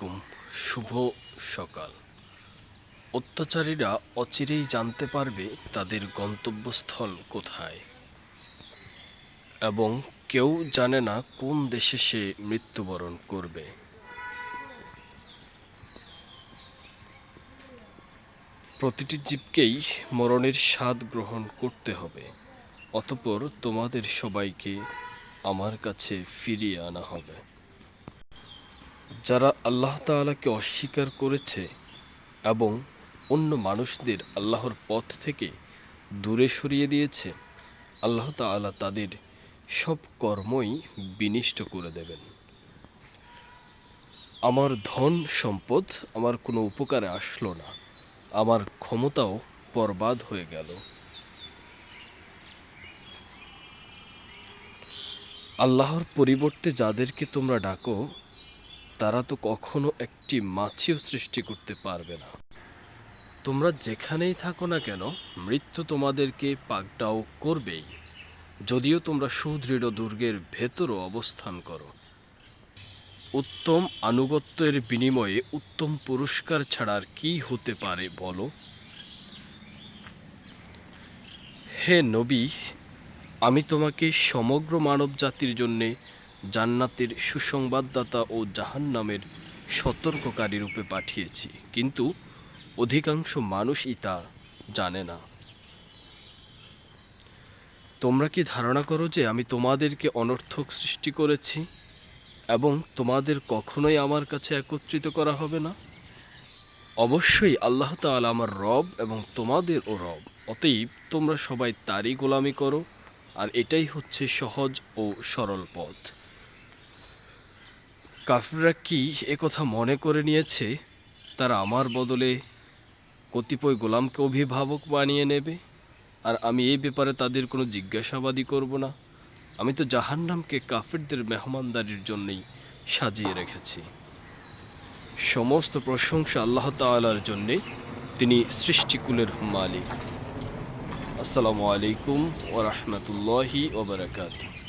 আলাইকুম। শুভ সকাল। অত্যাচারীরা অচিরেই জানতে পারবে তাদের গন্তব্যস্থল কোথায়। এবং কেউ জানে না কোন দেশে সে মৃত্যুবরণ করবে। প্রতিটি জীবকেই মরণের স্বাদ গ্রহণ করতে হবে। অতপর তোমাদের সবাইকে আমার কাছে ফিরিয়ে আনা হবে। যারা আল্লাহ তাআলাকে অস্বীকার করেছে এবং অন্য মানুষদের আল্লাহর পথ থেকে দূরে সরিয়ে দিয়েছে, আল্লাহ তাআলা তাদের সব কর্মই বিনিষ্ট করে দেবেন। আমার ধন সম্পদ আমার কোনো উপকারে আসলো না। আমার ক্ষমতাও বরবাদ হয়ে গেল। আল্লাহর পরিবর্তে যাদেরকে তোমরা ডাকো তারা তো কখনো একটি মাছিও সৃষ্টি করতে পারবে না। তোমরা যেখানেই থাকো না কেন, মৃত্যু তোমাদেরকে পাকটাও করবেই। যদিও তোমরা সুদৃঢ় দুর্গের ভেতরও অবস্থান করো। উত্তম আনুগত্যের বিনিময়ে উত্তম পুরস্কার ছাড়ার কি হতে পারে, বলো? হে নবী, আমি তোমাকে সমগ্র মানব জাতির জন্যে জান্নাতের সুসংবাদদাতা ও জাহান্নামের সতর্ককারী রূপে পাঠিয়েছি, কিন্তু অধিকাংশ মানুষই তা জানে না। তোমরা কি ধারণা করো যে আমি তোমাদেরকে অনর্থক সৃষ্টি করেছি এবং তোমাদের কখনোই আমার কাছে একত্রিত করা হবে না? অবশ্যই আল্লাহ তাআলা আমার রব এবং তোমাদেরও রব, অতএব তোমরা সবাই তারই গোলামি করো, আর এটাই হচ্ছে সহজ ও সরল পথ। কাফিররা কি একথা মনে করে নিয়েছে? তারা আমার বদলে কতিপয় গোলামকে অভিভাবক বানিয়ে নেবে? আর আমি এই ব্যাপারে তাদের কোনো জিজ্ঞাসাবাদই করব না। আমি তো জাহান্নামকে কাফিরদের মেহমানদারির জন্যই সাজিয়ে রেখেছি। সমস্ত প্রশংসা আল্লাহ তাআলার জন্যে তিনি সৃষ্টিকুলের মালিক। আসসালামু আলাইকুম ওরহমতুল্লাহি ওবরাকাতুহ